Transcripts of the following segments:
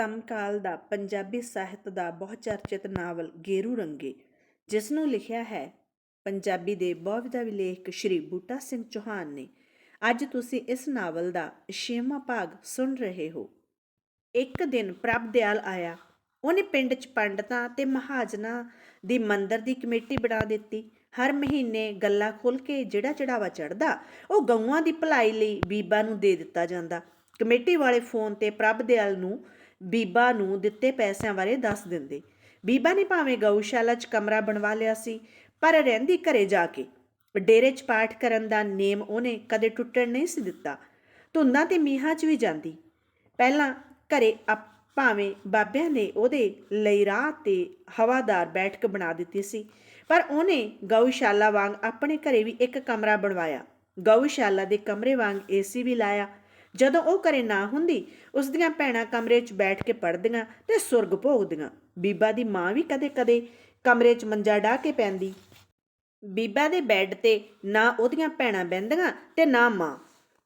ਸਮਕਾਲ ਦਾ ਪੰਜਾਬੀ ਸਾਹਿਤ ਦਾ ਬਹੁਚਰਚਿਤ ਨਾਵਲ ਗੇਰੂ ਰੰਗੇ, ਜਿਸ ਨੂੰ ਲਿਖਿਆ ਹੈ, ਪੰਜਾਬੀ ਦੇ ਬਹੁਵਿਧਾ ਵਿਲੇਖ ਸ਼੍ਰੀ ਬੂਟਾ ਸਿੰਘ ਚੌਹਾਨ ਨੇ। ਅੱਜ ਤੁਸੀਂ ਇਸ ਨਾਵਲ ਦਾ ਛੇਵਾਂ ਭਾਗ ਸੁਣ ਰਹੇ ਹੋ। ਇੱਕ ਦਿਨ ਪ੍ਰਭ ਦਿਆਲ ਆਇਆ। ਉਹਨੇ ਪਿੰਡ 'ਚ ਪੰਡਤਾਂ ਤੇ ਮਹਾਜਨਾਂ ਦੀ ਮੰਦਰ ਦੀ ਕਮੇਟੀ ਬਣਾ ਦਿੱਤੀ। ਹਰ ਮਹੀਨੇ ਗੱਲਾਂ ਖੁੱਲ ਕੇ ਜਿਹੜਾ ਚੜਾਵਾ ਚੜਦਾ ਉਹ ਗਊਆਂ ਦੀ ਭਲਾਈ ਲਈ ਬੀਬਾ ਨੂੰ ਦੇ ਦਿੱਤਾ ਜਾਂਦਾ। ਕਮੇਟੀ ਵਾਲੇ ਫੋਨ ਤੇ ਪ੍ਰਭ ਦਿਆਲ ਨੂੰ ਬੀਬਾ ਨੂੰ ਦਿੱਤੇ ਪੈਸਿਆਂ ਬਾਰੇ ਦੱਸ ਦਿੰਦੇ। ਬੀਬਾ ਨੇ ਭਾਵੇਂ ਗਊਸ਼ਾਲਾ 'ਚ ਕਮਰਾ ਬਣਵਾ ਲਿਆ ਸੀ, ਪਰ ਰਹਿੰਦੀ ਘਰੇ ਜਾ ਕੇ। ਡੇਰੇ 'ਚ ਪਾਠ ਕਰਨ ਦਾ ਨੇਮ ਉਹਨੇ ਕਦੇ ਟੁੱਟਣ ਨਹੀਂ ਸੀ ਦਿੱਤਾ। ਧੁੰਦਾਂ ਤੇ ਮੀਂਹਾਂ 'ਚ ਵੀ ਜਾਂਦੀ। ਪਹਿਲਾਂ ਘਰੇ ਅਪ- ਭਾਵੇਂ ਬਾਬਿਆਂ ਨੇ ਉਹਦੇ ਲਈ ਰਾਹ ਤੇ ਹਵਾਦਾਰ ਬੈਠਕ ਬਣਾ ਦਿੱਤੀ ਸੀ, ਪਰ ਉਹਨੇ ਗਊਸ਼ਾਲਾ ਵਾਂਗ ਆਪਣੇ ਘਰੇ ਵੀ ਇੱਕ ਕਮਰਾ ਬਣਵਾਇਆ। ਗਊਸ਼ਾਲਾ ਦੇ ਕਮਰੇ ਵਾਂਗ ਏਸੀ ਵੀ ਲਾਇਆ। ਜਦੋਂ ਉਹ ਘਰੇ ਨਾ ਹੁੰਦੀ, ਉਸ ਦੀਆਂ ਭੈਣਾਂ ਕਮਰੇ 'ਚ ਬੈਠ ਕੇ ਪੜ੍ਹਦੀਆਂ ਤੇ ਸੁਰਗ ਭੋਗਦੀਆਂ। ਬੀਬਾ ਦੀ ਮਾਂ ਵੀ ਕਦੇ-ਕਦੇ ਕਮਰੇ 'ਚ ਮੰਜਾ ਢਾ ਕੇ ਪੈਂਦੀ। ਬੀਬਾ ਦੇ ਬੈੱਡ ਤੇ ਨਾ ਉਹਦੀਆਂ ਭੈਣਾਂ ਬਹਿੰਦੀਆਂ ਤੇ ਨਾ ਮਾਂ।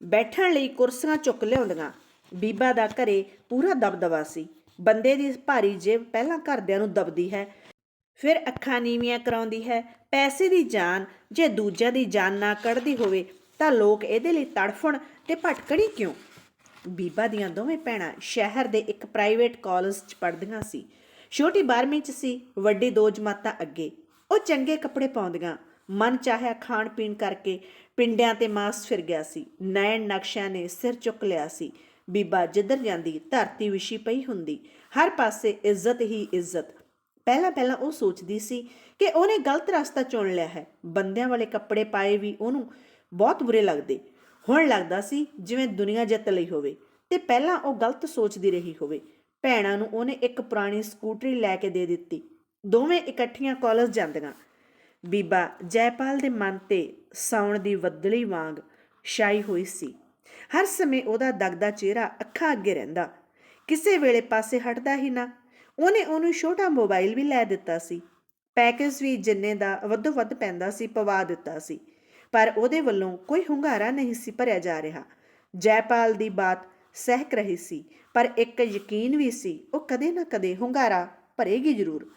ਬੈਠਣ ਲਈ ਕੁਰਸੀਆਂ ਚੁੱਕ ਲਿਆਉਂਦੀਆਂ। ਬੀਬਾ ਦਾ ਘਰੇ ਪੂਰਾ ਦਬਦਬਾ ਸੀ। ਬੰਦੇ ਦੀ ਭਾਰੀ ਜੇਬ ਪਹਿਲਾਂ ਘਰਦਿਆਂ ਨੂੰ ਦਬਦੀ ਹੈ, ਫਿਰ ਅੱਖਾਂ ਨੀਵੀਆਂ ਕਰਾਉਂਦੀ ਹੈ। ਪੈਸੇ ਦੀ ਜਾਨ, ਜੇ ਦੂਜਿਆਂ ਦੀ ਜਾਨ ਨਾ ਕੱਢਦੀ ਹੋਵੇ, ਤਾਂ ਲੋਕ ਇਹਦੇ ਲਈ ਤੜਫਣ ਤੇ ਭਟਕਣੀ ਕਿਉਂ? ਬੀਬਾ ਦੀਆਂ ਦੋਵੇਂ ਭੈਣਾਂ ਸ਼ਹਿਰ ਦੇ ਇੱਕ ਪ੍ਰਾਈਵੇਟ ਕਾਲਜ 'ਚ ਪੜ੍ਹਦੀਆਂ ਸੀ। ਛੋਟੀ 12ਵੀਂ 'ਚ ਸੀ, ਵੱਡੀ ਦੋ ਜਮਾਤਾਂ ਅੱਗੇ। ਉਹ ਚੰਗੇ ਕੱਪੜੇ ਪਾਉਂਦੀਆਂ, ਮਨ ਚਾਹਿਆ ਖਾਣ ਪੀਣ ਕਰਕੇ ਪਿੰਡਿਆਂ ਤੇ ਮਾਸ ਫਿਰ ਗਿਆ ਸੀ। ਨੈਣ ਨਕਸ਼ਿਆਂ ਨੇ ਸਿਰ ਚੁੱਕ ਲਿਆ ਸੀ। ਬੀਬਾ ਜਿੱਧਰ ਜਾਂਦੀ, ਧਰਤੀ ਵਿਸ਼ੀ ਪਈ ਹੁੰਦੀ। ਹਰ ਪਾਸੇ ਇੱਜ਼ਤ ਹੀ ਇੱਜ਼ਤ। ਪਹਿਲਾਂ ਪਹਿਲਾਂ ਉਹ ਸੋਚਦੀ ਸੀ ਕਿ ਉਹਨੇ ਗਲਤ ਰਸਤਾ ਚੁਣ ਲਿਆ ਹੈ। ਬੰਦਿਆਂ ਵਾਲੇ ਕੱਪੜੇ ਪਾਏ ਵੀ ਉਹਨੂੰ ਬਹੁਤ ਬੁਰੇ ਲੱਗਦੇ। ਹੁਣ ਲੱਗਦਾ ਸੀ ਜਿਵੇਂ ਦੁਨੀਆ ਜਿੱਤ ਲਈ ਹੋਵੇ ਤੇ ਪਹਿਲਾਂ ਉਹ ਗਲਤ ਸੋਚਦੀ ਰਹੀ ਹੋਵੇ। ਭੈਣਾਂ ਨੂੰ ਉਹਨੇ ਇੱਕ ਪੁਰਾਣੀ ਸਕੂਟਰੀ ਲੈ ਕੇ ਦੇ ਦਿੱਤੀ। ਦੋਵੇਂ ਇਕੱਠੀਆਂ ਕਾਲਜ ਜਾਂਦੀਆਂ। ਬੀਬਾ ਜੈਪਾਲ ਦੇ ਮਨ ਤੇ ਸਾਉਣ ਦੀ ਵੱਦਲੀ ਵਾਂਗ ਛਾਈ ਹੋਈ ਸੀ। ਹਰ ਸਮੇਂ ਉਹਦਾ ਦਗਦਾ ਚਿਹਰਾ ਅੱਖਾਂ ਅੱਗੇ ਰਹਿੰਦਾ। ਕਿਸੇ ਵੇਲੇ ਪਾਸੇ ਹਟਦਾ ਹੀ ਨਾ। ਉਹਨੇ ਉਹਨੂੰ ਛੋਟਾ ਮੋਬਾਈਲ ਵੀ ਲੈ ਦਿੱਤਾ ਸੀ। ਪੈਕੇਜ ਵੀ ਜਿੰਨੇ ਦਾ ਵੱਧੋ ਵੱਧ ਪੈਂਦਾ ਸੀ, ਪਵਾ ਦਿੱਤਾ ਸੀ। ਪਰ ਉਹਦੇ ਵੱਲੋਂ ਕੋਈ ਹੁੰਗਾਰਾ ਨਹੀਂ ਸੀ ਭਰਿਆ ਜਾ ਰਿਹਾ। ਜੈਪਾਲ ਦੀ ਬਾਤ ਸਹਿਕ ਰਹੀ ਸੀ, ਪਰ ਇੱਕ ਯਕੀਨ ਵੀ ਸੀ, ਉਹ ਕਦੇ ਨਾ ਕਦੇ ਹੁੰਗਾਰਾ ਭਰੇਗੀ ਜ਼ਰੂਰ।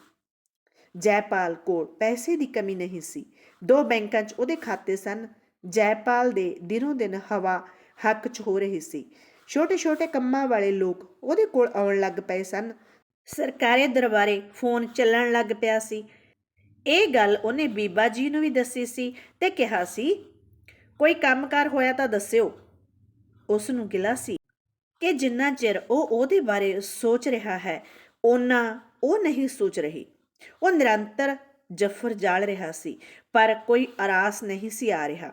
ਜੈਪਾਲ ਕੋਲ ਪੈਸੇ ਦੀ ਕਮੀ ਨਹੀਂ ਸੀ। ਦੋ ਬੈਂਕਾਂ 'ਚ ਉਹਦੇ ਖਾਤੇ ਸਨ। ਜੈਪਾਲ ਦੇ ਦਿਨੋਂ ਦਿਨ ਹਵਾ ਹੱਕ 'ਚ ਹੋ ਰਹੀ ਸੀ। ਛੋਟੇ-ਛੋਟੇ ਕੰਮਾਂ ਵਾਲੇ ਲੋਕ ਉਹਦੇ ਕੋਲ ਆਉਣ ਲੱਗ ਪਏ ਸਨ। ਸਰਕਾਰੀ ਦਰਬਾਰੇ ਫੋਨ ਚੱਲਣ ਲੱਗ ਪਿਆ ਸੀ। ਇਹ ਗੱਲ ਉਹਨੇ ਬੀਬਾ ਜੀ ਨੂੰ ਵੀ ਦੱਸੀ ਸੀ ਤੇ ਕਿਹਾ ਸੀ, ਕੋਈ ਕੰਮਕਾਰ ਹੋਇਆ ਤਾਂ ਦੱਸਿਓ। ਉਸ ਨੂੰ ਗਿਲਾ ਸੀ ਕਿ ਜਿੰਨਾ ਚਿਰ ਉਹ ਉਹਦੇ ਬਾਰੇ ਸੋਚ ਰਿਹਾ ਹੈ ਉਹਨਾਂ ਉਹ ਨਹੀਂ ਸੋਚ ਰਹੀ। ਉਹ ਨਿਰੰਤਰ ਜਫਰ ਜਾਲ ਰਿਹਾ ਸੀ, ਪਰ ਕੋਈ ਆਰਾਸ ਨਹੀਂ ਸੀ ਆ ਰਿਹਾ।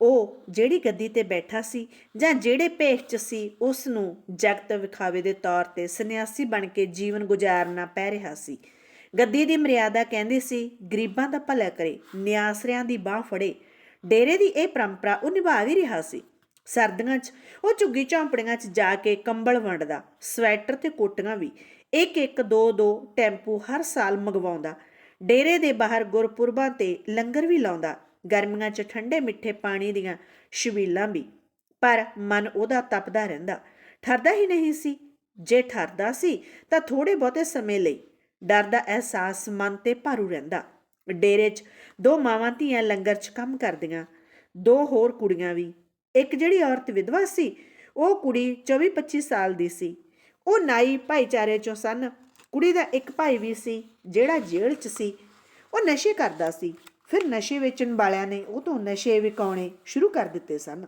ਉਹ ਜਿਹੜੀ ਗੱਦੀ ਤੇ ਬੈਠਾ ਸੀ ਜਾਂ ਜਿਹੜੇ ਭੇਖ 'ਚ ਸੀ ਉਸ ਨੂੰ ਜਗਤ ਵਿਖਾਵੇ ਦੇ ਤੌਰ ਤੇ ਸੰਨਿਆਸੀ ਬਣ ਕੇ ਜੀਵਨ ਗੁਜ਼ਾਰਨਾ ਪੈ ਰਿਹਾ ਸੀ। ਗੱਦੀ ਦੀ ਮਰਿਆਦਾ ਕਹਿੰਦੀ ਸੀ, ਗਰੀਬਾਂ ਦਾ ਭਲਾ ਕਰੇ, ਨਿਆਸਰਿਆਂ ਦੀ ਬਾਹ ਫੜੇ। ਡੇਰੇ ਦੀ ਇਹ ਪਰੰਪਰਾ ਉਹ ਨਿਭਾ ਵੀ ਰਿਹਾ ਸੀ। ਸਰਦੀਆਂ 'ਚ ਉਹ ਝੁੱਗੀ ਝੌਂਪੜੀਆਂ 'ਚ ਜਾ ਕੇ ਕੰਬਲ ਵੰਡਦਾ, ਸਵੈਟਰ ਤੇ ਕੋਟੀਆਂ ਵੀ। ਇੱਕ ਇੱਕ, ਦੋ ਦੋ ਟੈਂਪੂ ਹਰ ਸਾਲ ਮੰਗਵਾਉਂਦਾ। ਡੇਰੇ ਦੇ ਬਾਹਰ ਗੁਰਪੁਰਬਾਂ ਤੇ ਲੰਗਰ ਵੀ ਲਾਉਂਦਾ, ਗਰਮੀਆਂ 'ਚ ਠੰਡੇ ਮਿੱਠੇ ਪਾਣੀ ਦੀਆਂ ਛਬੀਲਾਂ ਵੀ। ਪਰ ਮਨ ਉਹਦਾ ਤਪਦਾ ਰਹਿੰਦਾ। ਠਰਦਾ ਹੀ ਨਹੀਂ ਸੀ। ਜੇ ਠਰਦਾ ਸੀ ਤਾਂ ਥੋੜੇ ਬਹੁਤੇ ਸਮੇਂ ਲਈ ਡਰ ਦਾ ਅਹਿਸਾਸ ਮਨ ਤੇ ਭਾਰੂ ਰਹਿੰਦਾ। ਡੇਰੇ 'ਚ ਦੋ ਮਾਵਾਂ ਧੀਆਂ ਲੰਗਰ 'ਚ ਕੰਮ ਕਰਦੀਆਂ, ਦੋ ਹੋਰ ਕੁੜੀਆਂ ਵੀ। ਇੱਕ ਜਿਹੜੀ ਔਰਤ ਵਿਧਵਾ ਸੀ, ਉਹ ਕੁੜੀ 24-25 ਸਾਲ ਦੀ ਸੀ। ਉਹ ਨਾਈ ਭਾਈਚਾਰੇ 'ਚੋਂ ਸਨ। ਕੁੜੀ ਦਾ ਇੱਕ ਭਾਈ ਵੀ ਸੀ, ਜਿਹੜਾ ਜੇਲ੍ਹ 'ਚ ਸੀ। ਉਹ ਨਸ਼ੇ ਕਰਦਾ ਸੀ। ਫਿਰ ਨਸ਼ੇ ਵੇਚਣ ਵਾਲਿਆਂ ਨੇ ਉਹ ਤੋਂ ਨਸ਼ੇ ਵਿਕਾਉਣੇ ਸ਼ੁਰੂ ਕਰ ਦਿੱਤੇ ਸਨ।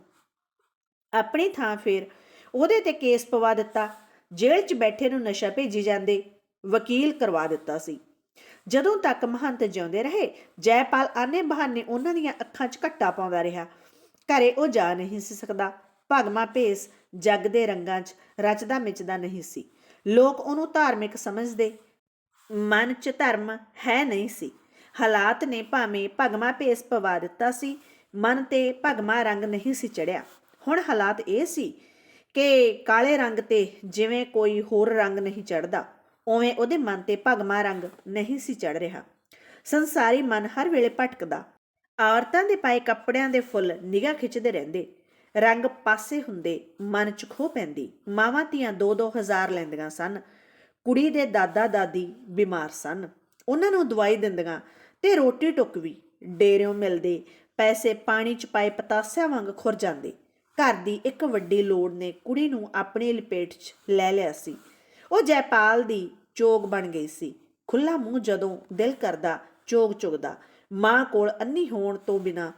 ਆਪਣੀ ਥਾਂ ਫਿਰ ਉਹਦੇ ਤੇ ਕੇਸ ਪਵਾ ਦਿੱਤਾ। ਜੇਲ੍ਹ 'ਚ ਬੈਠੇ ਨੂੰ ਨਸ਼ਾ ਭੇਜੀ ਜਾਂਦੇ। ਵਕੀਲ ਕਰਵਾ ਦਿੱਤਾ ਸੀ। ਜਦੋਂ ਤੱਕ ਮਹੰਤ ਜਿਉਂਦੇ ਰਹੇ, ਜੈਪਾਲ ਆਨੇ ਬਹਾਨੇ ਉਹਨਾਂ ਦੀਆਂ ਅੱਖਾਂ 'ਚ ਘੱਟਾ ਪਾਉਂਦਾ ਰਿਹਾ। ਘਰੇ ਉਹ ਜਾ ਨਹੀਂ ਸੀ ਸਕਦਾ। ਭਗਮਾ ਭੇਸ ਜੱਗ ਦੇ ਰੰਗਾਂ 'ਚ ਰਚਦਾ ਮਿਚਦਾ ਨਹੀਂ ਸੀ। ਲੋਕ ਉਹਨੂੰ ਧਾਰਮਿਕ ਸਮਝਦੇ। ਮਨ 'ਚ ਧਰਮ ਹੈ ਨਹੀਂ ਸੀ। ਹਾਲਾਤ ਨੇ ਭਾਵੇਂ ਭਗਮਾ ਭੇਸ ਪਵਾ ਦਿੱਤਾ ਸੀ, ਮਨ ਤੇ ਭਗਮਾ ਰੰਗ ਨਹੀਂ ਸੀ ਚੜਿਆ ਹੁਣ ਹਾਲਾਤ ਇਹ ਸੀ ਕਿ ਕਾਲੇ ਰੰਗ ਤੇ ਜਿਵੇਂ ਕੋਈ ਹੋਰ ਰੰਗ ਨਹੀਂ ਚੜਦਾ ਉਵੇਂ ਉਹਦੇ ਮਨ ਤੇ ਭਗਮਾ ਰੰਗ ਨਹੀਂ ਸੀ ਚੜ ਰਿਹਾ। ਸੰਸਾਰੀ ਮਨ ਹਰ ਵੇਲੇ ਭਟਕਦਾ। ਔਰਤਾਂ ਦੇ ਪਾਏ ਕੱਪੜਿਆਂ ਦੇ ਫੁੱਲ ਨਿਗਾਹ ਖਿੱਚਦੇ ਰਹਿੰਦੇ। ਰੰਗ ਪਾਸੇ ਹੁੰਦੇ, ਮਨ ਚ ਖੋ ਪੈਂਦੀ। ਮਾਵਾਂ ਧੀਆਂ 2-2 ਹਜ਼ਾਰ ਲੈਂਦੀਆਂ ਸਨ। ਕੁੜੀ ਦੇ ਦਾਦਾ ਦਾਦੀ ਬਿਮਾਰ ਸਨ। ਉਹਨਾਂ ਨੂੰ ਦਵਾਈ ਦਿੰਦੀਆਂ ਤੇ ਰੋਟੀ ਟੁੱਕ ਵੀ ਡੇਰਿਓਂ ਮਿਲਦੇ, ਪੈਸੇ ਪਾਣੀ ਚ ਪਾਏ ਪਤਾਸਿਆਂ ਵਾਂਗ ਖੁਰ ਜਾਂਦੇ। ਘਰ ਦੀ ਇੱਕ ਵੱਡੀ ਲੋੜ ਨੇ ਕੁੜੀ ਨੂੰ ਆਪਣੀ ਲਪੇਟ 'ਚ ਲੈ ਲਿਆ ਸੀ। ਉਹ ਜੈਪਾਲ ਦੀ ਚੋਗ ਬਣ ਗਈ ਸੀ। ਖੁੱਲਾ ਮੂੰਹ ਜਦੋਂ ਦਿਲ ਕਰਦਾ ਚੋਗ ਚੁਗਦਾ, ਮਾਂ ਕੋਲ ਅੰਨੀ ਹੋਣ ਤੋਂ ਬਿਨਾ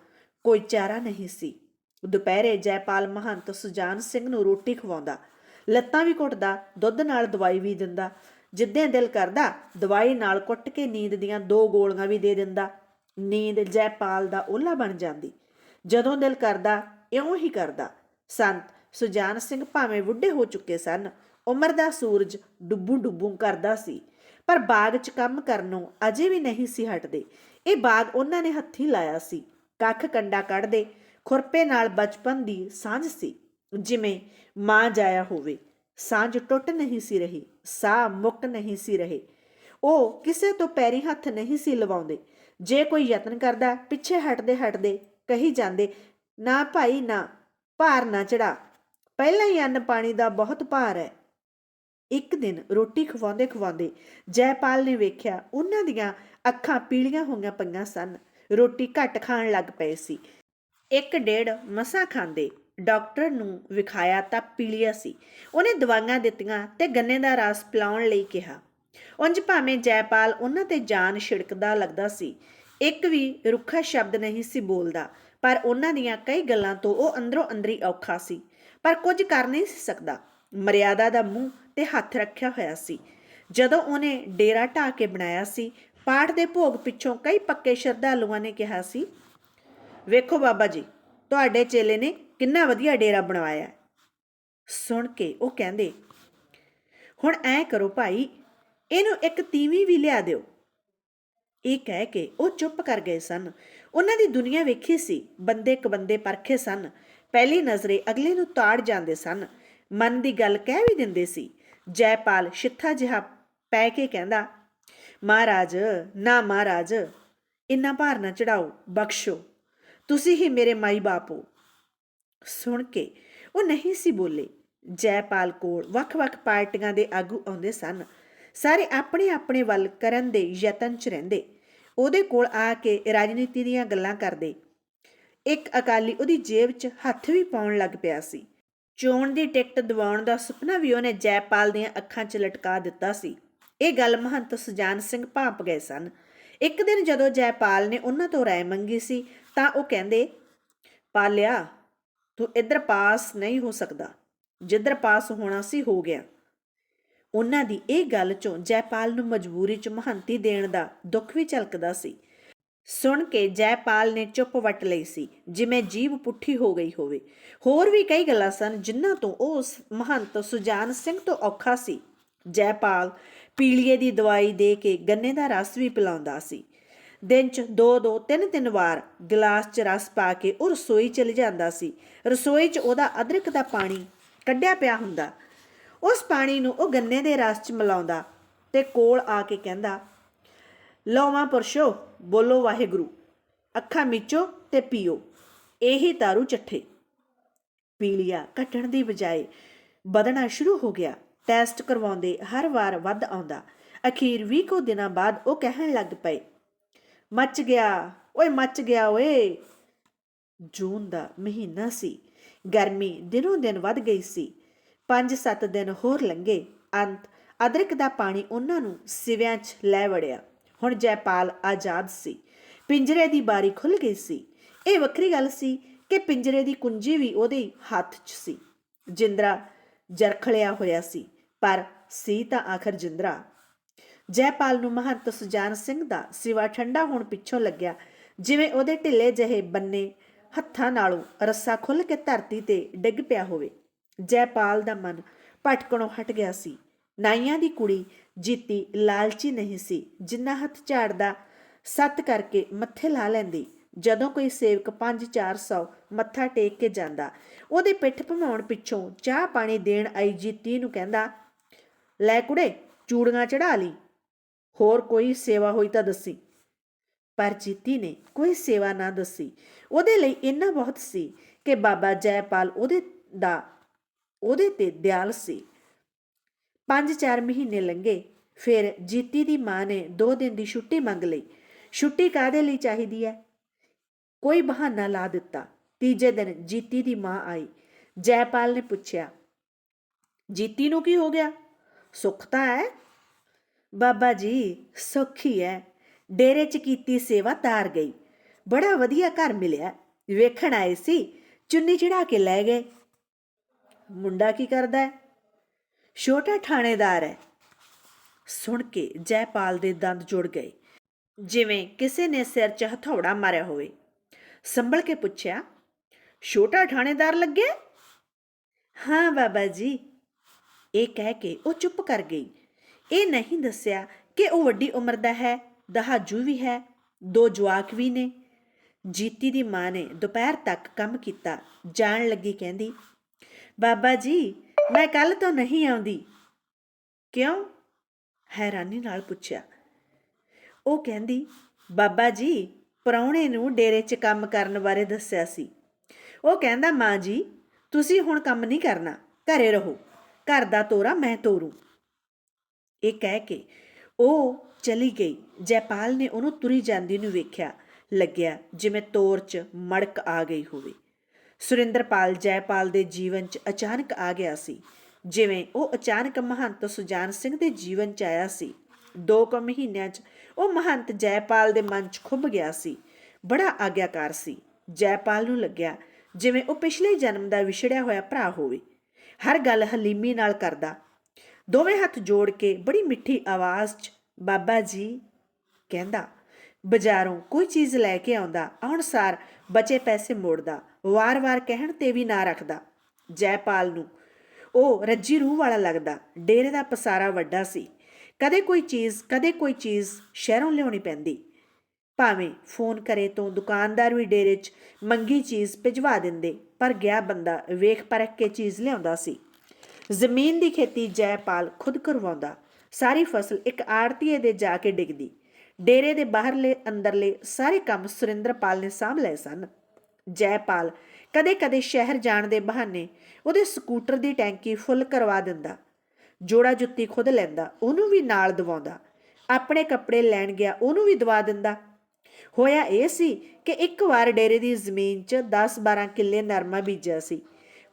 ਕੋਈ ਚਾਰਾ ਨਹੀਂ ਸੀ। ਦੁਪਹਿਰੇ ਜੈਪਾਲ ਮਹੰਤ ਸੁਜਾਨ ਸਿੰਘ ਨੂੰ ਰੋਟੀ ਖਵਾਉਂਦਾ। ਲੱਤਾਂ ਵੀ ਘੁੱਟਦਾ, ਦੁੱਧ ਨਾਲ ਦਵਾਈ ਵੀ ਦਿੰਦਾ। ਜਿੱਦਾਂ ਦਿਲ ਕਰਦਾ, ਦਵਾਈ ਨਾਲ ਕੁੱਟ ਕੇ ਨੀਂਦ ਦੀਆਂ ਦੋ ਗੋਲੀਆਂ ਵੀ ਦੇ ਦਿੰਦਾ। ਨੀਂਦ ਜੈਪਾਲ ਦਾ ਓਲਾ ਬਣ ਜਾਂਦੀ। ਜਦੋਂ ਦਿਲ ਕਰਦਾ, ਇਉਂ ਹੀ ਕਰਦਾ। ਸੰਤ ਸੁਜਾਨ ਸਿੰਘ ਭਾਵੇਂ ਬੁੱਢੇ ਹੋ ਚੁੱਕੇ ਸਨ ਉਮਰ ਦਾ ਸੂਰਜ ਡੁੱਬੂ ਡੁੱਬੂ ਕਰਦਾ ਸੀ, ਪਰ ਬਾਗ 'ਚ ਕੰਮ ਕਰਨੋਂ ਅਜੇ ਵੀ ਨਹੀਂ ਸੀ ਹਟਦੇ। ਇਹ ਬਾਗ ਉਹਨਾਂ ਨੇ ਹੱਥੀ ਲਾਇਆ ਸੀ। ਕੱਖ ਕੰਡਾ ਕੱਢਦੇ ਖੁਰਪੇ ਨਾਲ ਬਚਪਨ ਦੀ ਸਾਂਝ ਸੀ। ਜਿਵੇਂ ਮਾਂ ਜਾਇਆ ਹੋਵੇ, ਸਾਂਝ ਟੁੱਟ ਨਹੀਂ ਸੀ ਰਹੀ, ਸਾਹ ਮੁੱਕ ਨਹੀਂ ਸੀ ਰਹੇ। ਉਹ ਕਿਸੇ ਤੋਂ ਪੈਰੀ ਹੱਥ ਨਹੀਂ ਸੀ ਲਵਾਉਂਦੇ। ਜੇ ਕੋਈ ਯਤਨ ਕਰਦਾ, ਪਿੱਛੇ ਹਟਦੇ ਹਟਦੇ ਕਹੀ ਜਾਂਦੇ, ਨਾ ਭਾਈ ਨਾ, ਭਾਰ ਨਾ ਚੜਾ ਪਹਿਲਾਂ ਹੀ ਅੰਨ ਪਾਣੀ ਦਾ ਬਹੁਤ ਭਾਰ ਹੈ। ਇੱਕ ਦਿਨ ਰੋਟੀ ਖਵਾਉਂਦੇ ਖਵਾਉਂਦੇ ਜੈਪਾਲ ਨੇ ਵੇਖਿਆ ਉਹਨਾਂ ਦੀਆਂ ਅੱਖਾਂ ਪੀਲੀਆਂ ਹੋਈਆਂ ਪਈਆਂ ਸਨ। ਰੋਟੀ ਘੱਟ ਖਾਣ ਲੱਗ ਪਏ ਸੀ। ਇੱਕ ਡੇਢ ਮਸਾਂ ਖਾਂਦੇ ਡਾਕਟਰ ਨੂੰ ਵਿਖਾਇਆ ਤਾਂ ਪੀਲੀਆ ਸੀ। ਉਹਨੇ ਦਵਾਈਆਂ ਦਿੱਤੀਆਂ ਤੇ ਗੰਨੇ ਦਾ ਰਸ ਪਿਲਾਉਣ ਲਈ ਕਿਹਾ। ਉਂਝ ਭਾਵੇਂ ਜੈਪਾਲ ਉਹਨਾਂ ਤੇ ਜਾਨ ਛਿੜਕਦਾ ਲੱਗਦਾ ਸੀ, ਇੱਕ ਵੀ ਰੁੱਖਾ ਸ਼ਬਦ ਨਹੀਂ ਸੀ ਬੋਲਦਾ, ਪਰ ਉਹਨਾਂ ਦੀਆਂ ਕਈ ਗੱਲਾਂ ਤੋਂ ਉਹ ਅੰਦਰੋਂ ਅੰਦਰੀ ਔਖਾ ਸੀ, ਪਰ ਕੁਝ ਕਰ ਨਹੀਂ ਸੀ ਸਕਦਾ। ਮਰਿਆਦਾ ਦਾ ਮੂੰਹ ਤੇ ਹੱਥ ਰੱਖਿਆ ਹੋਇਆ ਸੀ। ਜਦੋਂ ਉਹਨੇ ਡੇਰਾ ਢਾ ਕੇ ਬਣਾਇਆ ਸੀ, ਪਾਠ ਦੇ ਭੋਗ ਪਿੱਛੋਂ ਕਈ ਪੱਕੇ ਸ਼ਰਧਾਲੂਆਂ ਨੇ ਕਿਹਾ ਸੀ, ਵੇਖੋ ਬਾਬਾ ਜੀ, ਤੁਹਾਡੇ ਚੇਲੇ ਨੇ ਕਿੰਨਾ ਵਧੀਆ ਡੇਰਾ ਬਣਵਾਇਆ ਸੁਣ ਕੇ ਉਹ ਕਹਿੰਦੇ, ਹੁਣ ਐ ਕਰੋ ਭਾਈ, ਇਹਨੂੰ ਇੱਕ ਤੀਵੀਂ ਵੀ ਲਿਆ ਦਿਓ। ਇਹ ਕਹਿ ਕੇ ਉਹ ਚੁੱਪ ਕਰ ਗਏ ਸਨ। ਉਹਨਾਂ ਦੀ ਦੁਨੀਆ ਵੇਖੀ ਸੀ, ਬੰਦੇ ਕਬੰਦੇ ਪਰਖੇ ਸਨ। ਪਹਿਲੀ ਨਜ਼ਰੇ ਅਗਲੇ ਨੂੰ ਤਾੜ ਜਾਂਦੇ ਸਨ। ਮਨ ਦੀ ਗੱਲ ਕਹਿ ਵੀ ਦਿੰਦੇ ਸੀ। ਜੈਪਾਲ ਛਿੱਥਾ ਜਿਹਾ ਪੈ ਕੇ ਕਹਿੰਦਾ, ਮਹਾਰਾਜ, ਨਾ ਮਹਾਰਾਜ, ਇੰਨਾ ਭਾਰ ਨਾ ਚੜਾਓ, ਬਖਸ਼ੋ। ਤੁਸੀਂ ਹੀ ਮੇਰੇ ਮਾਈ ਬਾਪ ਹੋ। ਸੁਣ ਕੇ ਉਹ ਨਹੀਂ ਸੀ ਬੋਲੇ। ਜੈਪਾਲ ਕੋਲ ਵੱਖ-ਵੱਖ ਪਾਰਟੀਆਂ ਦੇ ਆਗੂ ਆਉਂਦੇ ਸਨ। ਸਾਰੇ ਆਪਣੇ ਆਪਣੇ ਵੱਲ ਕਰਨ ਦੇ ਯਤਨ 'ਚ ਰਹਿੰਦੇ। ਉਹਦੇ ਕੋਲ ਆ ਕੇ ਰਾਜਨੀਤੀ ਦੀਆਂ ਗੱਲਾਂ ਕਰਦੇ। ਇੱਕ ਅਕਾਲੀ ਉਹਦੀ ਜੇਬ 'ਚ ਹੱਥ ਵੀ ਪਾਉਣ ਲੱਗ ਪਿਆ ਸੀ। ਚੋਣ ਦੀ ਟਿਕਟ ਦਿਵਾਉਣ ਦਾ ਸੁਪਨਾ ਵੀ ਉਹਨੇ ਜੈਪਾਲ ਦੀਆਂ ਅੱਖਾਂ 'ਚ ਲਟਕਾ ਦਿੱਤਾ ਸੀ। ਇਹ ਗੱਲ ਮਹੰਤ ਸੁਜਾਨ ਸਿੰਘ ਭਾਂਪ ਗਏ ਸਨ। ਇੱਕ ਦਿਨ ਜਦੋਂ ਜੈਪਾਲ ਨੇ ਉਹਨਾਂ ਤੋਂ ਰਾਏ ਮੰਗੀ ਸੀ, ਤਾਂ ਉਹ ਕਹਿੰਦੇ, ਪਾਲਿਆ, ਤੂੰ ਇੱਧਰ ਪਾਸ ਨਹੀਂ ਹੋ ਸਕਦਾ। ਜਿੱਧਰ ਪਾਸ ਹੋਣਾ ਸੀ ਹੋ ਗਿਆ। ਉਹਨਾਂ ਦੀ ਇਹ ਗੱਲ ਚੋਂ ਜੈਪਾਲ ਨੂੰ ਮਜਬੂਰੀ 'ਚ ਮਹੰਤੀ ਦੇਣ ਦਾ ਦੁੱਖ ਵੀ ਝਲਕਦਾ ਸੀ। ਸੁਣ ਕੇ ਜੈਪਾਲ ਨੇ ਚੁੱਪ ਵਟ ਲਈ ਸੀ, ਜਿਵੇਂ ਜੀਭ ਪੁੱਠੀ ਹੋ ਗਈ ਹੋਵੇ। ਹੋਰ ਵੀ ਕਈ ਗੱਲਾਂ ਸਨ, ਜਿਨ੍ਹਾਂ ਤੋਂ ਉਹ ਉਸ ਮਹੰਤ ਸੁਜਾਨ ਸਿੰਘ ਤੋਂ ਔਖਾ ਸੀ। ਜੈਪਾਲ ਪੀਲੀਏ ਦੀ ਦਵਾਈ ਦੇ ਕੇ ਗੰਨੇ ਦਾ ਰਸ ਵੀ ਪਿਲਾਉਂਦਾ ਸੀ। ਦਿਨ 'ਚ ਦੋ ਦੋ, ਤਿੰਨ ਤਿੰਨ ਵਾਰ ਗਲਾਸ 'ਚ ਰਸ ਪਾ ਕੇ ਉਹ ਰਸੋਈ ਚਲੇ ਜਾਂਦਾ ਸੀ। ਰਸੋਈ 'ਚ ਉਹਦਾ ਅਦਰਕ ਦਾ ਪਾਣੀ ਕੱਢਿਆ ਪਿਆ ਹੁੰਦਾ। ਉਸ ਪਾਣੀ ਨੂੰ ਉਹ ਗੰਨੇ ਦੇ ਰਸ 'ਚ ਮਿਲਾਉਂਦਾ ਤੇ ਕੋਲ ਆ ਕੇ ਕਹਿੰਦਾ ਲਓ ਪੁਰਸ਼ੋ, ਬੋਲੋ ਵਾਹਿਗੁਰੂ। ਅੱਖਾਂ ਮੀਚੋ ਤੇ ਪੀਓ, ਇਹੀ ਤਾਰੂ ਚੱਠੇ। ਪੀਲੀਆ ਘਟਣ ਦੀ ਬਜਾਏ ਵਧਣਾ ਸ਼ੁਰੂ ਹੋ ਗਿਆ। ਟੈਸਟ ਕਰਵਾਉਂਦੇ ਹਰ ਵਾਰ ਵੱਧ ਆਉਂਦਾ। ਅਖੀਰ 20 ਕੁ ਦਿਨਾਂ ਬਾਅਦ ਉਹ ਕਹਿਣ ਲੱਗ ਪਏ, ਮੱਚ ਗਿਆ, ਓਏ ਮੱਚ ਗਿਆ ਓਏ। ਜੂਨ ਦਾ ਮਹੀਨਾ ਸੀ। ਗਰਮੀ ਦਿਨੋਂ ਦਿਨ ਵੱਧ ਗਈ ਸੀ। 5-7 ਦਿਨ ਹੋਰ ਲੰਘੇ। ਅੰਤ ਅਦਰਕ ਦਾ ਪਾਣੀ ਉਹਨਾਂ ਨੂੰ ਸਿਵਿਆਂ 'ਚ ਲੈ ਵੜਿਆ। ਹੁਣ ਜੈਪਾਲ ਆਜ਼ਾਦ ਸੀ। ਪਿੰਜਰੇ ਦੀ ਬਾਰੀ ਖੁੱਲ ਗਈ ਸੀ। ਇਹ ਵੱਖਰੀ ਗੱਲ ਸੀ ਕਿ ਪਿੰਜਰੇ ਦੀ ਕੁੰਜੀ ਵੀ ਉਹਦੇ ਹੱਥ 'ਚ ਸੀ। ਜਿੰਦਰਾ ਜਰਖਲਿਆ ਹੋਇਆ ਸੀ, ਪਰ ਸੀ ਤਾਂ ਆਖਰ ਜਿੰਦਰਾ। ਜੈਪਾਲ ਨੂੰ ਮਹੰਤ ਸੁਜਾਨ ਸਿੰਘ ਦਾ ਸਿਵਾ ਠੰਡਾ ਹੋਣ ਪਿੱਛੋਂ ਲੱਗਿਆ, ਜਿਵੇਂ ਉਹਦੇ ਢਿੱਲੇ ਜਿਹੇ ਬੰਨੇ ਹੱਥਾਂ ਨਾਲੋਂ ਰੱਸਾ ਖੁੱਲ ਕੇ ਧਰਤੀ ਤੇ ਡਿੱਗ ਪਿਆ ਹੋਵੇ। ਜੈਪਾਲ ਦਾ ਮਨ ਭਟਕਣੋਂ ਹਟ ਗਿਆ ਸੀ। ਨਾਈਆਂ ਦੀ ਕੁੜੀ ਜੀਤੀ ਲਾਲਚੀ ਨਹੀਂ ਸੀ, ਜਿੰਨਾ ਹੱਥ ਝਾੜਦਾ ਸੱਤ ਕਰਕੇ ਮੱਥੇ ਲਾ ਲੈਂਦੀ। ਜਦੋਂ ਕੋਈ ਸੇਵਕ 5-400 ਮੱਥਾ ਟੇਕ ਕੇ ਜਾਂਦਾ, ਉਹਦੇ ਪਿੱਠ ਭਮਾਉਣ ਪਿੱਛੋਂ ਚਾਹ ਪਾਣੀ ਦੇਣ ਆਈ ਜੀਤੀ ਨੂੰ ਕਹਿੰਦਾ, ਲੈ ਕੁੜੇ, ਚੂੜੀਆਂ ਚੜਾ ਲਈ। ਹੋਰ ਕੋਈ ਸੇਵਾ ਹੋਈ ਤਾਂ ਦੱਸੀ? ਪਰ ਜੀਤੀ ਨੇ ਕੋਈ ਸੇਵਾ ਨਾ ਦੱਸੀ। ਉਹਦੇ ਲਈ ਇੰਨਾ ਬਹੁਤ ਸੀ ਕਿ ਬਾਬਾ ਜੈਪਾਲ ਉਹਦੇ ਦਾ, ਉਹਦੇ ਤੇ ਦਿਆਲ ਸੀ। ਪੰਜ ਚਾਰ ਮਹੀਨੇ ਲੰਘੇ। ਫਿਰ ਜੀਤੀ ਦੀ ਮਾਂ ਨੇ 2 ਦਿਨ ਦੀ ਛੁੱਟੀ ਮੰਗ ਲਈ। ਛੁੱਟੀ ਕਾਦੇ ਲਈ ਚਾਹੀਦੀ ਹੈ ਕੋਈ ਬਹਾਨਾ ਲਾ ਦਿੱਤਾ। ਤੀਜੇ ਦਿਨ ਜੀਤੀ ਦੀ ਮਾਂ ਆਈ। ਜੈਪਾਲ ਨੇ ਪੁੱਛਿਆ, ਜੀਤੀ ਨੂੰ ਕੀ ਹੋ ਗਿਆ? ਸੁੱਖ ਤਾਂ ਹੈ ਬਾਬਾ ਜੀ, ਸੁੱਖੀ ਹੈ ਡੇਰੇ 'ਚ ਕੀਤੀ ਸੇਵਾ ਤਾਰ ਗਈ। ਬੜਾ ਵਧੀਆ ਘਰ ਮਿਲਿਆ। ਵੇਖਣ ਆਏ ਸੀ। ਚੁੰਨੀ ਚੜਾ ਕੇ ਲੈ ਗਏ। ਮੁੰਡਾ ਕੀ ਕਰਦਾ ਹੈ ਛੋਟਾ ਥਾਣੇਦਾਰ ਹੈ। ਸੁਣ ਕੇ ਜੈਪਾਲ ਦੇ ਦੰਦ ਜੁੜ ਗਏ। ਜਿਵੇਂ ਕਿਸੇ ਨੇ ਸਿਰ 'ਚ ਹਥੌੜਾ ਮਾਰਿਆ ਹੋਵੇ। ਸੰਭਲ ਕੇ ਪੁੱਛਿਆ, ਛੋਟਾ ਥਾਣੇਦਾਰ ਲੱਗਿਆ? ਹਾਂ ਬਾਬਾ ਜੀ। ਇਹ ਕਹਿ ਕੇ ਉਹ ਚੁੱਪ ਕਰ ਗਈ। ਇਹ ਨਹੀਂ ਦੱਸਿਆ ਕਿ ਉਹ ਵੱਡੀ ਉਮਰ ਦਾ ਹੈ, ਦਹਾਜੂ ਵੀ ਹੈ, ਦੋ ਜਵਾਕ ਵੀ ਨੇ। ਜੀਤੀ ਦੀ ਮਾਂ ਨੇ ਦੁਪਹਿਰ ਤੱਕ ਕੰਮ ਕੀਤਾ, ਜਾਣ ਲੱਗੀ ਕਹਿੰਦੀ, ਬਾਬਾ ਜੀ ਮੈਂ ਕੱਲ ਤੋਂ ਨਹੀਂ ਆਉਂਦੀ। ਕਿਉਂ? ਹੈਰਾਨੀ ਨਾਲ ਪੁੱਛਿਆ। ਉਹ ਕਹਿੰਦੀ, ਬਾਬਾ ਜੀ, ਪ੍ਰਾਹੁਣੇ ਨੂੰ ਡੇਰੇ 'ਚ ਕੰਮ ਕਰਨ ਬਾਰੇ ਦੱਸਿਆ ਸੀ। ਉਹ ਕਹਿੰਦਾ, ਮਾਂ ਜੀ, ਤੁਸੀਂ ਹੁਣ ਕੰਮ ਨਹੀਂ ਕਰਨਾ। ਘਰੇ ਰਹੋ। ਘਰ ਦਾ ਤੋਰਾ ਮੈਂ ਤੋਰੂ। ਇਹ ਕਹਿ ਕੇ ਉਹ ਚਲੀ ਗਈ। ਜੈਪਾਲ ਨੇ ਉਹਨੂੰ ਤੁਰੀ ਜਾਂਦੀ ਨੂੰ ਵੇਖਿਆ। ਲੱਗਿਆ ਜਿਵੇਂ ਤੋਰ 'ਚ ਮੜਕ ਆ ਗਈ ਹੋਵੇ। ਸੁਰਿੰਦਰਪਾਲ ਜੈਪਾਲ ਦੇ ਜੀਵਨ 'ਚ ਅਚਾਨਕ ਆ ਗਿਆ ਸੀ। ਜਿਵੇਂ ਉਹ ਅਚਾਨਕ ਮਹੰਤ ਸੁਜਾਨ ਸਿੰਘ ਦੇ ਜੀਵਨ 'ਚ ਆਇਆ ਸੀ। ਦੋ ਕੁ ਮਹੀਨਿਆਂ 'ਚ ਉਹ ਮਹੰਤ ਜੈਪਾਲ ਦੇ ਮਨ 'ਚ ਖੁੱਭ ਗਿਆ ਸੀ। ਬੜਾ ਆਗਿਆਕਾਰ ਸੀ। ਜੈਪਾਲ ਨੂੰ ਲੱਗਿਆ ਜਿਵੇਂ ਉਹ ਪਿਛਲੇ ਜਨਮ ਦਾ ਵਿਛੜਿਆ ਹੋਇਆ ਭਰਾ ਹੋਵੇ। ਹਰ ਗੱਲ ਹਲੀਮੀ ਨਾਲ ਕਰਦਾ। ਦੋਵੇਂ ਹੱਥ ਜੋੜ ਕੇ ਬੜੀ ਮਿੱਠੀ ਆਵਾਜ਼ 'ਚ, ਬਾਬਾ ਜੀ, ਕਹਿੰਦਾ। ਬਾਜ਼ਾਰੋਂ ਕੋਈ ਚੀਜ਼ ਲੈ ਕੇ ਆਉਂਦਾ, ਅਨੁਸਾਰ ਬਚੇ ਪੈਸੇ ਮੋੜਦਾ, ਵਾਰ-ਵਾਰ ਕਹਿਣ ਤੇ ਵੀ ਨਾ ਰੱਖਦਾ। ਜੈਪਾਲ ਨੂੰ ਉਹ ਰੱਜੀ ਰੂਹ ਵਾਲਾ ਲੱਗਦਾ। ਡੇਰੇ ਦਾ ਪਸਾਰਾ ਵੱਡਾ ਸੀ। ਕਦੇ ਕੋਈ ਚੀਜ਼, ਕਦੇ ਕੋਈ ਚੀਜ਼ ਸ਼ਹਿਰੋਂ ਲਿਆਉਣੀ ਪੈਂਦੀ। ਭਾਵੇਂ ਫੋਨ ਕਰੇ ਤੋਂ ਦੁਕਾਨਦਾਰ ਵੀ ਡੇਰੇ 'ਚ ਮੰਗੀ ਚੀਜ਼ ਭਿਜਵਾ ਦਿੰਦੇ, ਪਰ ਗਿਆ ਬੰਦਾ ਵੇਖ ਪਰਖ ਕੇ ਚੀਜ਼ ਲਿਆਉਂਦਾ ਸੀ। ਜ਼ਮੀਨ ਦੀ ਖੇਤੀ ਜੈਪਾਲ ਖੁਦ ਕਰਵਾਉਂਦਾ। ਸਾਰੀ ਫਸਲ ਇੱਕ ਆੜਤੀਏ ਦੇ ਜਾ ਕੇ ਡਿੱਗਦੀ। ਡੇਰੇ ਦੇ ਬਾਹਰਲੇ ਅੰਦਰਲੇ ਸਾਰੇ ਕੰਮ ਸੁਰਿੰਦਰਪਾਲ ਨੇ ਸਾਂਭ ਲਏ ਸਨ। ਜੈਪਾਲ ਕਦੇ-ਕਦੇ ਸ਼ਹਿਰ ਜਾਣ ਦੇ ਬਹਾਨੇ ਉਹਦੇ ਸਕੂਟਰ ਦੀ ਟੈਂਕੀ ਫੁੱਲ ਕਰਵਾ ਦਿੰਦਾ, ਜੋੜਾ ਜੁੱਤੀ ਖੁਦ ਲੈਂਦਾ, ਉਹਨੂੰ ਵੀ ਨਾਲ ਦਵਾਉਂਦਾ, ਆਪਣੇ ਕੱਪੜੇ ਲੈਣ ਗਿਆ ਉਹਨੂੰ ਵੀ ਦਵਾ ਦਿੰਦਾ। ਹੋਇਆ ਇਹ ਸੀ ਕਿ ਇੱਕ ਵਾਰ ਡੇਰੇ ਦੀ ਜ਼ਮੀਨ 'ਚ 10-12 ਕਿੱਲੇ ਨਰਮਾ ਬੀਜਿਆ ਸੀ।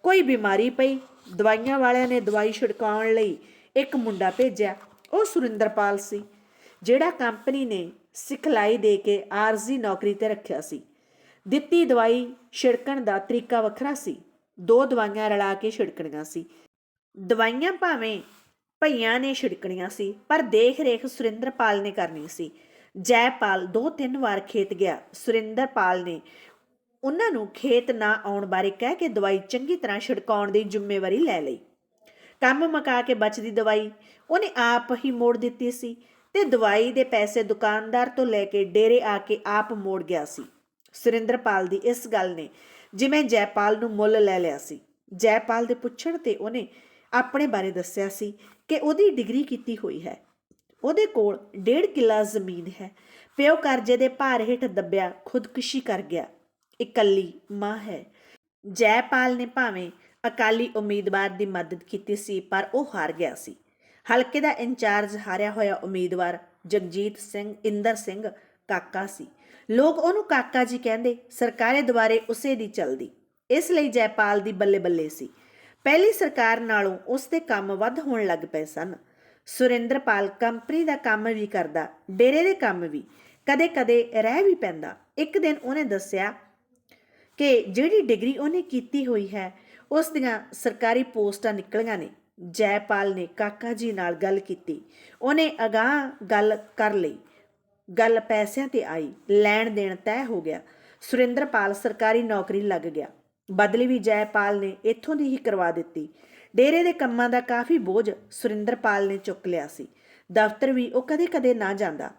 ਕੋਈ ਬਿਮਾਰੀ ਪਈ, ਦਵਾਈਆਂ ਵਾਲਿਆਂ ਨੇ ਦਵਾਈ ਛਿੜਕਾਉਣ ਲਈ ਇੱਕ ਮੁੰਡਾ ਭੇਜਿਆ, ਉਹ ਸੁਰਿੰਦਰਪਾਲ ਸੀ। ਜਿਹੜਾ ਕੰਪਨੀ ਨੇ ਸਿਖਲਾਈ ਦੇ ਕੇ ਆਰਜ਼ੀ ਨੌਕਰੀ ਤੇ ਰੱਖਿਆ ਸੀ। ਦਿੱਤੀ ਦਵਾਈ ਛਿੜਕਣ ਦਾ ਤਰੀਕਾ ਵੱਖਰਾ ਸੀ। ਦੋ ਦਵਾਈਆਂ ਰਲਾ ਕੇ ਛਿੜਕਣੀਆਂ ਸੀ। ਦਵਾਈਆਂ ਭਾਵੇਂ ਭਈਆਂ ਨੇ ਛਿੜਕਣੀਆਂ ਸੀ, ਪਰ ਦੇਖ ਰੇਖ ਸੁਰਿੰਦਰਪਾਲ ਨੇ ਕਰਨੀ ਸੀ। ਜੈਪਾਲ ਦੋ ਤਿੰਨ ਵਾਰ ਖੇਤ ਗਿਆ। ਸੁਰਿੰਦਰਪਾਲ ਨੇ ਉਹਨਾਂ ਨੂੰ ਖੇਤ ਨਾ ਆਉਣ ਬਾਰੇ ਕਹਿ ਕੇ ਦਵਾਈ ਚੰਗੀ ਤਰ੍ਹਾਂ ਛਿੜਕਾਉਣ ਦੀ ਜ਼ਿੰਮੇਵਾਰੀ ਲੈ ਲਈ। ਕੰਮ ਮੁਕਾ ਕੇ ਬਚਦੀ ਦਵਾਈ, ਉਹਨੇ ਆਪ ਹੀ ਮੋੜ ਦਿੱਤੀ ਸੀ। ਤੇ ਦਵਾਈ ਦੇ ਪੈਸੇ ਦੁਕਾਨਦਾਰ ਤੋਂ ਲੈ ਕੇ ਡੇਰੇ ਆ ਕੇ ਆਪ ਮੋੜ ਗਿਆ ਸੀ। ਸੁਰਿੰਦਰਪਾਲ ਦੀ ਇਸ ਗੱਲ ਨੇ ਜਿਵੇਂ ਜੈਪਾਲ ਨੂੰ ਮੁੱਲ ਲੈ ਲਿਆ ਸੀ। ਜੈਪਾਲ ਦੇ ਪੁੱਛਣ ਤੇ ਉਹਨੇ ਆਪਣੇ ਬਾਰੇ ਦੱਸਿਆ ਸੀ ਕਿ ਉਹਦੀ ਡਿਗਰੀ ਕੀਤੀ ਹੋਈ ਹੈ। ਉਹਦੇ ਕੋਲ ਡੇਢ ਕਿੱਲਾ ਜ਼ਮੀਨ ਹੈ। ਪਿਓ ਕਰਜ਼ੇ ਦੇ ਭਾਰ ਹੇਠ ਦੱਬਿਆ, ਖੁਦਕੁਸ਼ੀ ਕਰ ਗਿਆ। ਇਕੱਲੀ ਮਾਂ ਹੈ। ਜੈਪਾਲ ਨੇ ਭਾਵੇਂ ਅਕਾਲੀ ਉਮੀਦਵਾਰ ਦੀ ਮਦਦ ਕੀਤੀ ਸੀ, ਪਰ ਉਹ ਹਾਰ ਗਿਆ ਸੀ। ਹਲਕੇ ਦਾ ਇੰਚਾਰਜ ਹਾਰਿਆ ਹੋਇਆ ਉਮੀਦਵਾਰ ਜਗਜੀਤ ਸਿੰਘ, ਇੰਦਰ ਸਿੰਘ ਕਾਕਾ ਸੀ। ਲੋਕ ਉਹਨੂੰ ਕਾਕਾ ਜੀ ਕਹਿੰਦੇ, ਸਰਕਾਰੇ ਦੁਆਰੇ ਉਸੇ ਦੀ ਚਲਦੀ। ਇਸ ਲਈ ਜੈਪਾਲ ਦੀ ਬੱਲੇ ਬੱਲੇ ਸੀ। ਪਹਿਲੀ ਸਰਕਾਰ ਨਾਲੋਂ ਉਸ ਦੇ ਕੰਮ ਵੱਧ ਹੋਣ ਲੱਗ ਪਏ ਸਨ। ਸੁਰਿੰਦਰਪਾਲ ਕੰਪਨੀ ਦਾ ਕੰਮ ਵੀ ਕਰਦਾ, ਡੇਰੇ ਦੇ ਕੰਮ ਵੀ, ਕਦੇ-ਕਦੇ ਰਹਿ ਵੀ ਪੈਂਦਾ। ਇੱਕ ਦਿਨ ਉਹਨੇ ਦੱਸਿਆ ਕਿ ਜਿਹੜੀ ਡਿਗਰੀ ਉਹਨੇ ਕੀਤੀ ਹੋਈ ਹੈ, ਉਸ ਦੀਆਂ ਸਰਕਾਰੀ ਪੋਸਟਾਂ ਨਿਕਲੀਆਂ ਨੇ। ਜੈਪਾਲ ਨੇ ਕਾਕਾ ਜੀ ਨਾਲ ਗੱਲ ਕੀਤੀ। ਉਹਨੇ ਅਗਾਹ ਗੱਲ ਕਰ ਲਈ। ਗੱਲ ਪੈਸਿਆਂ ਤੇ ਆਈ। ਲੈਣ ਦੇਣ ਤੈਅ ਹੋ ਗਿਆ। ਸੁਰਿੰਦਰਪਾਲ ਸਰਕਾਰੀ ਨੌਕਰੀ ਲੱਗ ਗਿਆ। ਬਦਲੀ ਵੀ ਜੈਪਾਲ ਨੇ ਇੱਥੋਂ ਦੀ ਹੀ ਕਰਵਾ ਦਿੱਤੀ। ਡੇਰੇ ਦੇ ਕੰਮਾਂ ਦਾ ਕਾਫੀ ਬੋਝ ਸੁਰਿੰਦਰਪਾਲ ਨੇ ਚੁੱਕ ਲਿਆ ਸੀ। ਦਫ਼ਤਰ ਵੀ ਉਹ ਕਦੇ-ਕਦੇ ਨਾ ਜਾਂਦਾ।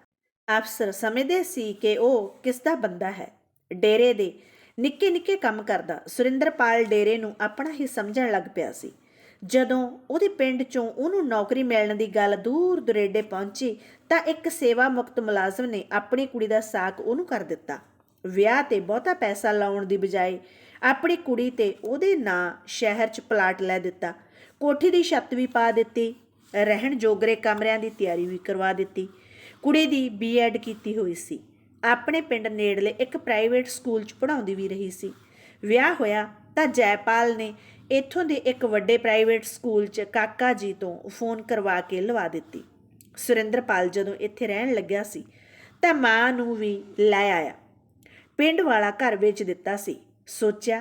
ਅਫਸਰ ਸਮਝਦੇ ਸੀ ਕਿ ਉਹ ਕਿਸ ਦਾ ਬੰਦਾ ਹੈ। ਡੇਰੇ ਦੇ ਨਿੱਕੇ ਨਿੱਕੇ ਕੰਮ ਕਰਦਾ। ਸੁਰਿੰਦਰਪਾਲ ਡੇਰੇ ਨੂੰ ਆਪਣਾ ਹੀ ਸਮਝਣ ਲੱਗ ਪਿਆ ਸੀ। ਜਦੋਂ ਉਹਦੇ ਪਿੰਡ ਚੋਂ ਉਹਨੂੰ ਨੌਕਰੀ ਮਿਲਣ ਦੀ ਗੱਲ ਦੂਰ ਦੁਰੇਡੇ ਪਹੁੰਚੀ, ਤਾਂ ਇੱਕ ਸੇਵਾ ਮੁਕਤ ਮੁਲਾਜ਼ਮ ਨੇ ਆਪਣੀ ਕੁੜੀ ਦਾ ਸਾਕ ਉਹਨੂੰ ਕਰ ਦਿੱਤਾ। ਵਿਆਹ ਤੇ ਬਹੁਤਾ ਪੈਸਾ ਲਾਉਣ ਦੀ ਬਜਾਏ ਆਪਣੀ ਕੁੜੀ ਤੇ ਉਹਦੇ ਨਾਂ ਸ਼ਹਿਰ 'ਚ ਪਲਾਟ ਲੈ ਦਿੱਤਾ। ਕੋਠੀ ਦੀ ਛੱਤ ਵੀ ਪਾ ਦਿੱਤੀ, ਰਹਿਣ ਜੋਗਰੇ ਕਮਰਿਆਂ ਦੀ ਤਿਆਰੀ ਵੀ ਕਰਵਾ ਦਿੱਤੀ। ਕੁੜੀ ਦੀ ਬੀਐਡ ਕੀਤੀ ਹੋਈ ਸੀ। ਆਪਣੇ ਪਿੰਡ ਨੇੜਲੇ ਇੱਕ ਪ੍ਰਾਈਵੇਟ ਸਕੂਲ 'ਚ ਪੜ੍ਹਾਉਂਦੀ ਵੀ ਰਹੀ ਸੀ। ਵਿਆਹ ਹੋਇਆ ਤਾਂ ਜੈਪਾਲ ਨੇ ਇੱਥੋਂ ਦੇ ਇੱਕ ਵੱਡੇ ਪ੍ਰਾਈਵੇਟ ਸਕੂਲ 'ਚ ਕਾਕਾ ਜੀ ਤੋਂ ਫੋਨ ਕਰਵਾ ਕੇ ਲਵਾ ਦਿੱਤੀ। ਸੁਰਿੰਦਰਪਾਲ ਜਦੋਂ ਇੱਥੇ ਰਹਿਣ ਲੱਗਿਆ ਸੀ, ਤਾਂ ਮਾਂ ਨੂੰ ਵੀ ਲੈ ਆਇਆ। ਪਿੰਡ ਵਾਲਾ ਘਰ ਵੇਚ ਦਿੱਤਾ ਸੀ। ਸੋਚਿਆ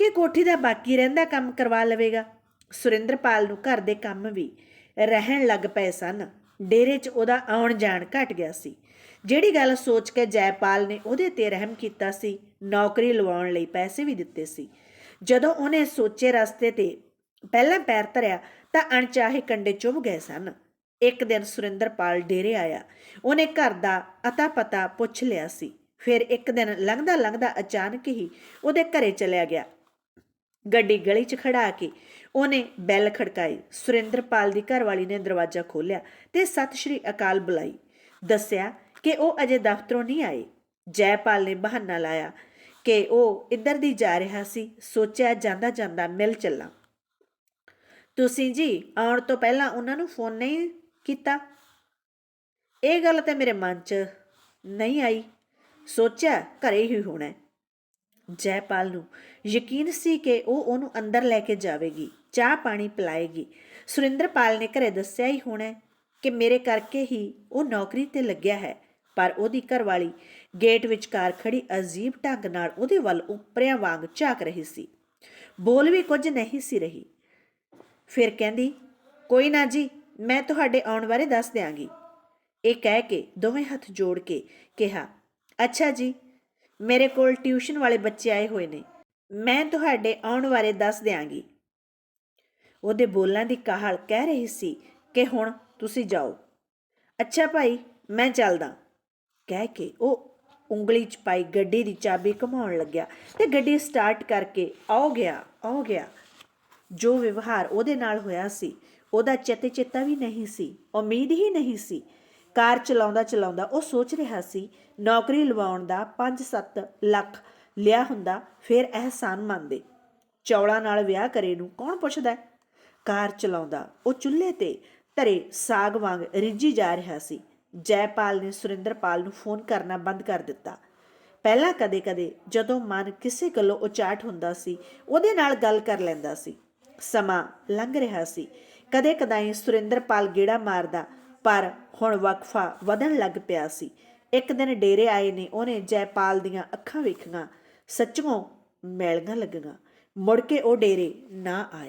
ਕਿ ਕੋਠੀ ਦਾ ਬਾਕੀ ਰਹਿੰਦਾ ਕੰਮ ਕਰਵਾ ਲਵੇਗਾ। ਸੁਰਿੰਦਰਪਾਲ ਨੂੰ ਘਰ ਦੇ ਕੰਮ ਵੀ ਰਹਿਣ ਲੱਗ ਪਏ ਸਨ। ਡੇਰੇ 'ਚ ਉਹਦਾ ਆਉਣ ਜਾਣ ਘਟ ਗਿਆ ਸੀ। ਜਿਹੜੀ ਗੱਲ ਸੋਚ ਕੇ ਜੈਪਾਲ ਨੇ ਉਹਦੇ ਤੇ ਰਹਿਮ ਕੀਤਾ ਸੀ, ਨੌਕਰੀ ਲਵਾਉਣ ਲਈ ਪੈਸੇ ਵੀ ਦਿੱਤੇ ਸੀ। ਜਦੋਂ ਉਹਨੇ ਸੋਚੇ ਰਸਤੇ ਤੇ ਪਹਿਲਾਂ ਪੈਰ ਧਰਿਆ ਤਾਂ ਅਣਚਾਹੇ ਕੰਡੇ ਚੁਭ ਗਏ ਸਨ। ਇੱਕ ਦਿਨ ਸੁਰਿੰਦਰਪਾਲ ਡੇਰੇ ਆਇਆ। ਉਹਨੇ ਘਰ ਦਾ ਅਤਾ ਪਤਾ ਪੁੱਛ ਲਿਆ ਸੀ। ਫਿਰ ਇੱਕ ਦਿਨ ਲੰਘਦਾ ਲੰਘਦਾ ਅਚਾਨਕ ਹੀ ਉਹਦੇ ਘਰੇ ਚਲਿਆ ਗਿਆ। ਗੱਡੀ ਗਲੀ 'ਚ ਖੜਾ ਕੇ ਉਹਨੇ ਬੈਲ ਖੜਕਾਈ। ਸੁਰਿੰਦਰਪਾਲ ਦੀ ਘਰਵਾਲੀ ਨੇ ਦਰਵਾਜ਼ਾ ਖੋਲ੍ਹਿਆ ਤੇ ਸਤਿ ਸ਼੍ਰੀ ਅਕਾਲ ਬੁਲਾਈ। ਦੱਸਿਆ ਕਿ ਉਹ ਅਜੇ ਦਫ਼ਤਰੋਂ ਨਹੀਂ ਆਏ। ਜੈਪਾਲ ਨੇ ਬਹਾਨਾ ਲਾਇਆ ਕਿ ਉਹ ਇੱਧਰ ਦੀ ਜਾ ਰਿਹਾ ਸੀ, ਸੋਚਿਆ ਜਾਂਦਾ ਜਾਂਦਾ ਮਿਲ ਚੱਲਾਂ। ਤੁਸੀਂ ਜੀ, ਆਉਣ ਤੋਂ ਪਹਿਲਾਂ ਉਹਨਾਂ ਨੂੰ ਫੋਨ ਨਹੀਂ ਕੀਤਾ? ਇਹ ਗੱਲ ਤੇ ਮੇਰੇ ਮਨ 'ਚ ਨਹੀਂ ਆਈ। ਸੋਚਿਆ ਘਰੇ ਹੀ ਹੋਣਾ ਜੈਪਾਲ ਨੂੰ ਯਕੀਨ ਸੀ ਕਿ ਉਹ ਉਹਨੂੰ ਅੰਦਰ ਲੈ ਕੇ ਜਾਵੇਗੀ, ਚਾਹ ਪਾਣੀ ਪਿਲਾਏਗੀ। ਸੁਰਿੰਦਰਪਾਲ ਨੇ ਘਰੇ ਦੱਸਿਆ ਹੀ ਹੋਣਾ ਕਿ ਮੇਰੇ ਕਰਕੇ ਹੀ ਉਹ ਨੌਕਰੀ ਤੇ ਲੱਗਿਆ ਹੈ। ਪਰ ਉਹਦੀ ਘਰਵਾਲੀ ਗੇਟ ਵਿਚਕਾਰ ਖੜੀ ਅਜੀਬ ਢੰਗ ਨਾਲ ਉਹਦੇ ਵੱਲ ਉਪਰਿਆਂ ਵਾਂਗ ਝਾਕ ਰਹੀ ਸੀ। ਬੋਲ ਵੀ ਕੁਝ ਨਹੀਂ ਸੀ ਰਹੀ। ਫਿਰ ਕਹਿੰਦੀ, ਕੋਈ ਨਾ ਜੀ, ਮੈਂ ਤੁਹਾਡੇ ਆਉਣ ਬਾਰੇ ਦੱਸ ਦਿਆਂਗੀ। ਇਹ ਕਹਿ ਕੇ ਦੋਵੇਂ ਹੱਥ ਜੋੜ ਕੇ ਕਿਹਾ, ਅੱਛਾ ਜੀ, ਮੇਰੇ ਕੋਲ ਟਿਊਸ਼ਨ ਵਾਲੇ ਬੱਚੇ ਆਏ ਹੋਏ ਨੇ, ਮੈਂ ਤੁਹਾਡੇ ਆਉਣ ਬਾਰੇ ਦੱਸ ਦਿਆਂਗੀ। ਉਹਦੇ ਬੋਲਾਂ ਦੀ ਕਾਹਲ ਕਹਿ ਰਹੀ ਸੀ ਕਿ ਹੁਣ ਤੁਸੀਂ ਜਾਓ। ਅੱਛਾ ਭਾਈ, ਮੈਂ ਚੱਲਦਾ। ਕਹਿ ਕੇ ਉਹ ਉਂਗਲੀ 'ਚ ਪਾਈ, ਗੱਡੀ ਦੀ ਚਾਬੀ ਘੁਮਾਉਣ ਲੱਗਿਆ ਤੇ ਗੱਡੀ ਸਟਾਰਟ ਕਰਕੇ ਆਉ ਗਿਆ ਆਉ ਗਿਆ। ਜੋ ਵਿਵਹਾਰ ਉਹਦੇ ਨਾਲ ਹੋਇਆ ਸੀ, ਉਹਦਾ ਚੇਤੇ ਚੇਤਾ ਵੀ ਨਹੀਂ ਸੀ, ਉਮੀਦ ਹੀ ਨਹੀਂ ਸੀ। ਕਾਰ ਚਲਾਉਂਦਾ ਚਲਾਉਂਦਾ ਉਹ ਸੋਚ ਰਿਹਾ ਸੀ, ਨੌਕਰੀ ਲਵਾਉਣ ਦਾ 5-7 ਲੱਖ ਲਿਆ ਹੁੰਦਾ, ਫਿਰ ਅਹਿਸਾਨ ਮੰਨਦੇ। ਚੌਲਾਂ ਨਾਲ ਵਿਆਹ ਕਰੇ ਨੂੰ ਕੌਣ ਪੁੱਛਦਾ? ਕਾਰ ਚਲਾਉਂਦਾ, ਉਹ ਚੁੱਲ੍ਹੇ ਤੇ ਧਰੇ ਸਾਗ ਵਾਂਗ ਰਿੱਝੀ ਜਾ ਰਿਹਾ ਸੀ। ਜੈਪਾਲ ਨੇ ਸੁਰਿੰਦਰਪਾਲ ਨੂੰ ਫੋਨ ਕਰਨਾ ਬੰਦ ਕਰ ਦਿੱਤਾ। ਪਹਿਲਾਂ ਕਦੇ-ਕਦੇ ਜਦੋਂ ਮਨ ਕਿਸੇ ਗੱਲੋਂ ਉਚਾਟ ਹੁੰਦਾ ਸੀ, ਉਹਦੇ ਨਾਲ ਗੱਲ ਕਰ ਲੈਂਦਾ ਸੀ। ਸਮਾਂ ਲੰਘ ਰਿਹਾ ਸੀ। ਕਦੇ ਕਦਾਈ ਸੁਰਿੰਦਰਪਾਲ ਗੇੜਾ ਮਾਰਦਾ, ਪਰ ਹੁਣ ਵਕਫਾ ਵਧਣ ਲੱਗ ਪਿਆ ਸੀ। ਇੱਕ ਦਿਨ ਡੇਰੇ ਆਏ ਨੇ, ਉਹਨੇ ਜੈਪਾਲ ਦੀਆਂ ਅੱਖਾਂ ਵੇਖੀਆਂ। ਸੱਚੋਂ ਮੈਲੀਆਂ ਲੱਗੀਆਂ। ਮੁੜ ਕੇ ਉਹ ਡੇਰੇ ਨਾ ਆਏ।